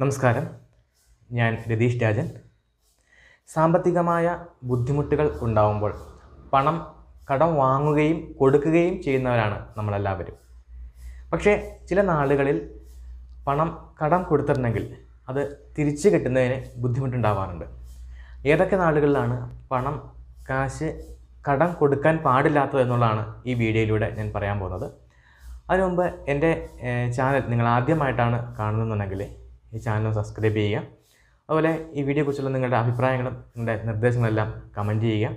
നമസ്കാരം. ഞാൻ രതീഷ് രാജൻ. സാമ്പത്തികമായ ബുദ്ധിമുട്ടുകൾ ഉണ്ടാവുമ്പോൾ പണം കടം വാങ്ങുകയും കൊടുക്കുകയും ചെയ്യുന്നവരാണ് നമ്മളെല്ലാവരും. പക്ഷേ ചില നാളുകളിൽ പണം കടം കൊടുത്തിട്ടുണ്ടെങ്കിൽ അത് തിരിച്ചു കിട്ടുന്നതിന് ബുദ്ധിമുട്ടുണ്ടാവാറുണ്ട്. ഏതൊക്കെ നാളുകളിലാണ് പണം കാശ് കടം കൊടുക്കാൻ പാടില്ലാത്തത് എന്നുള്ളതാണ് ഈ വീഡിയോയിലൂടെ ഞാൻ പറയാൻ പോകുന്നത്. അതിനുമുമ്പ് എന്റെ ചാനൽ നിങ്ങൾ ആദ്യമായിട്ടാണ് കാണുന്നുണ്ടെങ്കിൽ ഈ ചാനൽ സബ്സ്ക്രൈബ് ചെയ്യുക. അതുപോലെ ഈ വീഡിയോ വീഡിയോയെക്കുറിച്ചുള്ള നിങ്ങളുടെ അഭിപ്രായങ്ങളും നിങ്ങളുടെ നിർദ്ദേശങ്ങളെല്ലാം കമന്റ് ചെയ്യുക.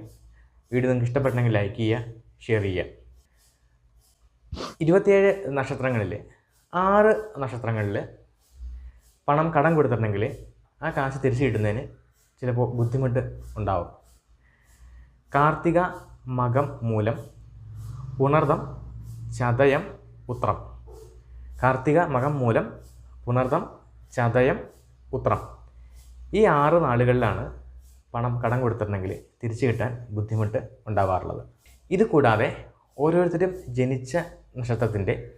വീഡിയോ നിങ്ങൾക്ക് ഇഷ്ടപ്പെട്ടെങ്കിൽ ലൈക്ക് ചെയ്യുക ഷെയർ ചെയ്യുക. ഇരുപത്തിയേഴ് നക്ഷത്രങ്ങളിൽ ആറ് നക്ഷത്രങ്ങളിൽ പണം കടം കൊടുത്തിട്ടുണ്ടെങ്കിൽ ആ കാശ് തിരിച്ചു കിട്ടുന്നതിന് ചിലപ്പോൾ ബുദ്ധിമുട്ട് ഉണ്ടാവും. കാർത്തിക മകം മൂലം പുണർദം ചതയം ഉത്രം. കാർത്തിക മകം മൂലം പുണർദം ചതയം ഉത്രം. ഈ ആറ് നാളുകളിലാണ് പണം കടം കൊടുത്തിട്ടുണ്ടെങ്കിൽ തിരിച്ചു കിട്ടാൻ ബുദ്ധിമുട്ട് ഉണ്ടാവാറുള്ളത്. ഇത് കൂടാതെ ഓരോരുത്തരും ജനിച്ച നക്ഷത്രത്തിന്റെ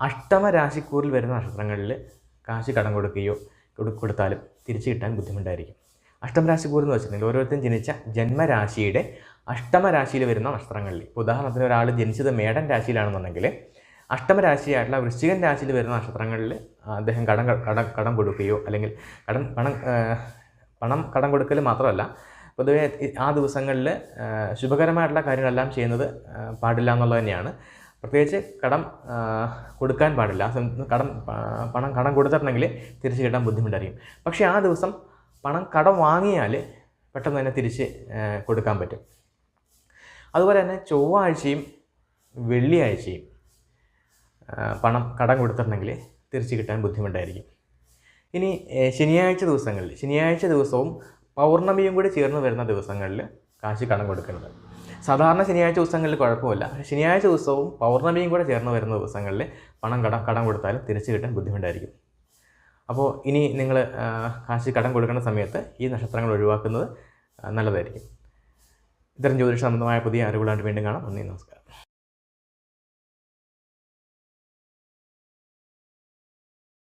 അഷ്ടമ രാശിക്കൂറിൽ വരുന്ന നക്ഷത്രങ്ങളിൽ കാശ് കടം കൊടുക്കുകയോ കൊടു- കൊടുത്താലും തിരിച്ചു കിട്ടാൻ ബുദ്ധിമുട്ടായിരിക്കും. അഷ്ടമരാശിക്കൂർ എന്ന് വെച്ചിട്ടുണ്ടെങ്കിൽ ഓരോരുത്തരും ജനിച്ച ജന്മരാശിയുടെ അഷ്ടമ രാശിയിൽ വരുന്ന നക്ഷത്രങ്ങളിൽ ഉദാഹരണത്തിന് ഒരാൾ ജനിച്ചത് മേടൻ രാശിയിലാണെന്നുണ്ടെങ്കിൽ അഷ്ടമരാശിയായിട്ടുള്ള വൃശ്ചികൻ രാശിയിൽ വരുന്ന നക്ഷത്രങ്ങളിൽ അദ്ദേഹം കടം കടം കടം കൊടുക്കുകയോ അല്ലെങ്കിൽ കടം പണം പണം കടം കൊടുക്കൽ മാത്രമല്ല പൊതുവേ ആ ദിവസങ്ങളിൽ ശുഭകരമായിട്ടുള്ള കാര്യങ്ങളെല്ലാം ചെയ്യുന്നത് പാടില്ല എന്നുള്ളത് തന്നെയാണ്. പ്രത്യേകിച്ച് കടം കൊടുക്കാൻ പാടില്ല. കടം പണം കടം കൊടുത്തിട്ടുണ്ടെങ്കിൽ തിരിച്ച് കിട്ടാൻ ബുദ്ധിമുട്ടായിരിക്കും. പക്ഷേ ആ ദിവസം പണം കടം വാങ്ങിയാൽ പെട്ടെന്ന് തന്നെ തിരിച്ച് കൊടുക്കാൻ പറ്റും. അതുപോലെ തന്നെ ചൊവ്വാഴ്ചയും വെള്ളിയാഴ്ചയും പണം കടം കൊടുത്തിട്ടുണ്ടെങ്കിൽ തിരിച്ചു കിട്ടാൻ ബുദ്ധിമുട്ടായിരിക്കും. ഇനി ശനിയാഴ്ച ദിവസങ്ങളിൽ ശനിയാഴ്ച ദിവസവും പൗർണമിയും കൂടി ചേർന്ന് വരുന്ന ദിവസങ്ങളിൽ കാശ് കടം കൊടുക്കുന്നത്. സാധാരണ ശനിയാഴ്ച ദിവസങ്ങളിൽ കുഴപ്പമില്ല. ശനിയാഴ്ച ദിവസവും പൗർണമിയും കൂടെ ചേർന്ന് വരുന്ന ദിവസങ്ങളിൽ പണം കടം കടം കൊടുത്താലും തിരിച്ചു കിട്ടാൻ ബുദ്ധിമുട്ടായിരിക്കും. അപ്പോൾ ഇനി നിങ്ങൾ കാശ് കടം കൊടുക്കുന്ന സമയത്ത് ഈ നക്ഷത്രങ്ങൾ ഒഴിവാക്കുന്നത് നല്ലതായിരിക്കും. ഇത്തരം ജ്യോതിഷ സംബന്ധമായ പുതിയ അറിവുകളായിട്ട് വീണ്ടും കാണാം. നന്ദി നമസ്കാരം.